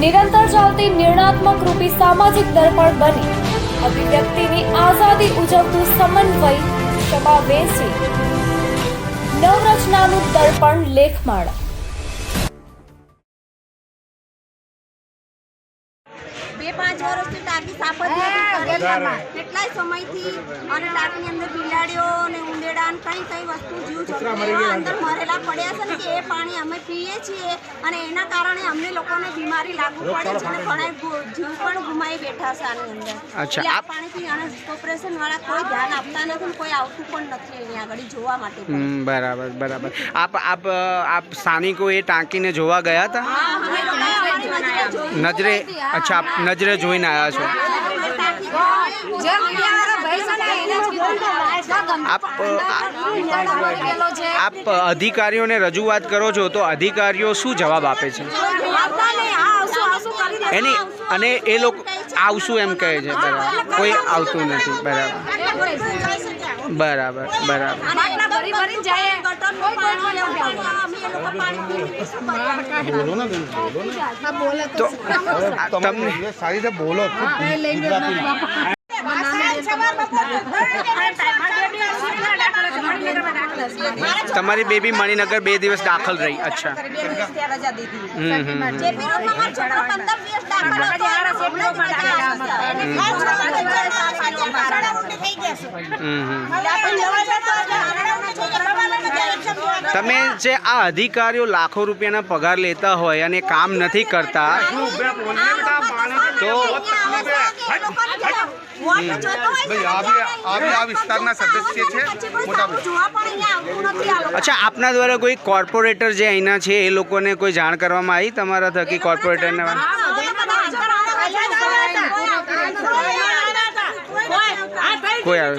નિરંતર ચાલતી નિર્ણાત્મક રૂપી સામાજિક દર્પણ બની. અભિવ્યક્તિની આઝાદી ઉજવતું સમન્વય સમાવેશી નવરચનાનું દર્પણ લેખમાળા. બે પાંચ વર્ષથી ટાંકી. કેટલાય સમયથી અને ટાંકીની અંદર બિલાડીઓ ને ઉંદેડા ને કઈ કઈ વસ્તુ જીવ અંદર મરેલા પડ્યા છે ને કે એ પાણી અમે પીએ છીએ અને એના કારણે અમને લોકોને બીમારી લાગુ પડે છે અને ઘણા જીવ પણ ગુમાવી બેઠા છે આની અંદર. એટલે આ પાણીથી અને કોર્પોરેશન વાળા કોઈ ધ્યાન આપતા નથી કોઈ આવતું પણ નથી અહીંયા આગળ જોવા માટે બરાબર બરાબર. આપ આપ આપ સ્થાનિકો એ ટાંકીને જોવા ગયા હતા? નજરે અચ્છા આપ નજરે જોઈને આવ્યા છો. આપ આપ અધિકારીઓને રજૂઆત કરો છો તો અધિકારીઓ શું જવાબ આપે છે? એની અને એ લોકો આવશું એમ કહે છે બરાબર કોઈ આવતું નથી બરાબર બરાબર બરાબર તો તમને સારી રીતે બોલો તમારી બેબી મણિનગર બે દિવસ દાખલ રહી અચ્છા હમ હમ હમ. જેપી રોડમાં મારો છોકરો 15 દિવસ દાખલ હતો. હમણાં જ બધા આવ્યા છે. મારો છોકરો તો ચાર પાંચ વાગ્યા પાછળ ઉઠી થઈ ગયા છે. હમ હમ આપણે જવા જતા હતા, હમણાંના છોકરા બાબાને જ્યારે exam દેવા તમે જે આ અધિકારીઓ લાખો રૂપિયાના પગાર લેતા હોય અને કામ નથી કરતા તો ભાઈ આ બી આ બી આ વિસ્તારના સદસ્ય છે મોટા ભાઈ. અચ્છા આપના દ્વારા કોઈ કોર્પોરેટર જે અહીંના છે એ લોકોને કોઈ જાણ કરવામાં આવી તમારા થકી કોર્પોરેટરને કોઈ આવે.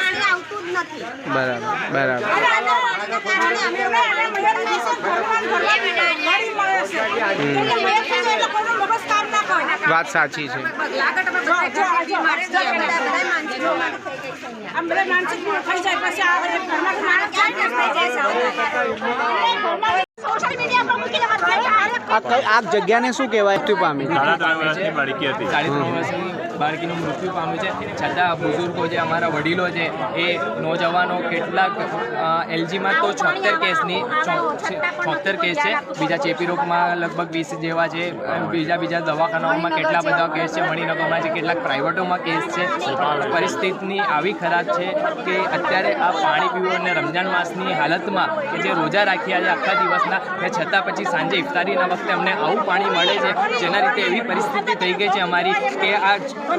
નથી. બરાબર બરાબર. વાત સાચી છે. આ જગ્યાને શું કહેવાય? મૃત્યુ પામી સાડા ત્રણ વર્ષની બાળકી હતી. સાડી ત્રણ વર્ષની બાળકીનું મૃત્યુ પામ્યું છે. છતાં બુઝુર્ગો જે અમારા વડીલો છે એ નોજવાનો કેટલાક એલજીમાં તો છોતેર કેસની છોતેર કેસ છે. બીજા ચેપી રોગમાં લગભગ વીસ જેવા છે બીજા બીજા દવાખાનાઓમાં કેટલા બધા કેસ છે મણિનગરમાં છે કેટલાક પ્રાઇવેટોમાં કેસ છે. પરિસ્થિતિની આવી ખરાબ છે કે અત્યારે આ પાણી પીવું અને રમજાન માસની હાલતમાં કે જે રોજા રાખ્યા છે આખા દિવસના ને છતાં પછી સાંજે ઇફતારીના વખતે અમને આવું પાણી મળે છે જેના રીતે એવી પરિસ્થિતિ થઈ ગઈ છે અમારી કે આ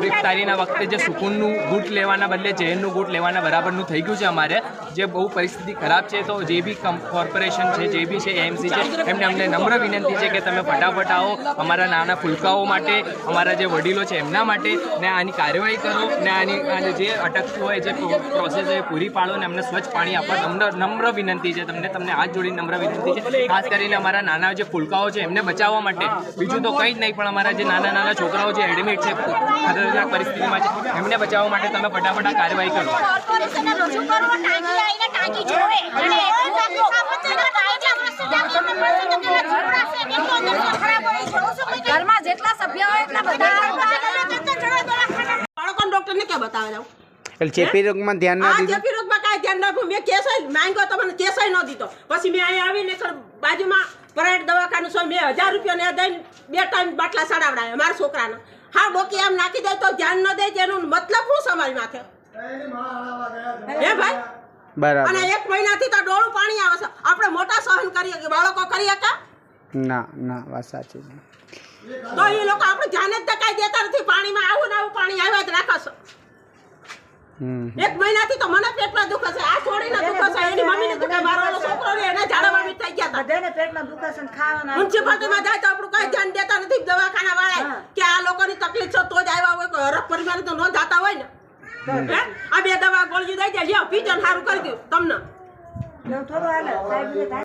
ઇફતારીના વખતે જે સુકૂનનું ગુટ લેવાના બદલે જૈનનું ગૂંટ લેવાના બરાબરનું થઈ ગયું છે અમારે, જે બહુ પરિસ્થિતિ ખરાબ છે, તો જે બી કોર્પોરેશન છે, જે બી છે એમસી છે, એમને અમને નમ્ર વિનંતી છે કે તમે ફટાફટ આવો, અમારા નાના ફુલકાઓ માટે, અમારા જે વડીલો છે, એમના માટે, ને આની કાર્યવાહી કરો, ને આની જે અટકતું હોય, જે પ્રોસેસ એ પૂરી પાડો, ને અમને સ્વચ્છ પાણી આપવા નમ્ર નમ્ર વિનંતી છે, તમને તમને હાથ જોડી નમ્ર વિનંતી છે. ખાસ કરીને અમારા નાના જે ફુલકાઓ છે, એમને બચાવવા માટે. બીજું તો કંઈ જ નહીં, પણ અમારા જે નાના નાના છોકરાઓ જે એડમિટ છે ખતરનાક પરિસ્થિતિમાં છે. એમને બચાવવા માટે તમે ફટાફટ આ કાર્યવાહી કરો. ઘરમાં જેટલા સભ્ય હોય એટલા બધા બાળકોને ડોક્ટરને ક્યાં બતાવે એટલે ચેપી રોગમાં ધ્યાન ના દીધું. રોગમાં કાંઈ ધ્યાન રાખું મેં કેસ માંગ્યો તો મને કેસ ન દીધો. પછી મેં અહીંયા આવીને બાજુમાં પ્રાઇવેટ દવાખાનું છે મેં હજાર રૂપિયા દઈને બે ટાઈમ બાટલા ચડાવડાવ્યા મારા છોકરાને. હા ડોકી એમ નાખી દે તો ધ્યાન ન દે એનું મતલબ શું સમાજ માથે? હે ભાઈ? અને એક મહિનાથી તો ડોળું પાણી આવે છે. આપણે મોટા સહન કરીએ કે બાળકો કરીએ કે? ના ના વાત સાચી છે. તો એ લોકો આપણે ધ્યાન જ કાંઈ દેતા નથી. પાણીમાં આવું ને આવું પાણી આવ્યા જ રાખે છે. એક મહિનાથી તો મને પેટમાં દુખે છે. આ છોડીને દુખે છે. એની મમ્મીને દુખે મારો ઓલો છોકરો ને એને ઝાડા વામી થઈ ગયા હતા બધાને પેટમાં દુખે છે ને ખાવાના મ્યુનિસિપાલિટીમાં જાય તો આપણું કઈ ધ્યાન દેતા નથી દવાખાના વાળા કે આ લોકોની તકલીફ છે તો જ આવ્યા હોય કોઈ હરફ પરિવાર તો ન જાતા હોય ને. આ બે દવા ગોળજી દઈ દે લ્યો પીજો સારું કરી દઉં તમને.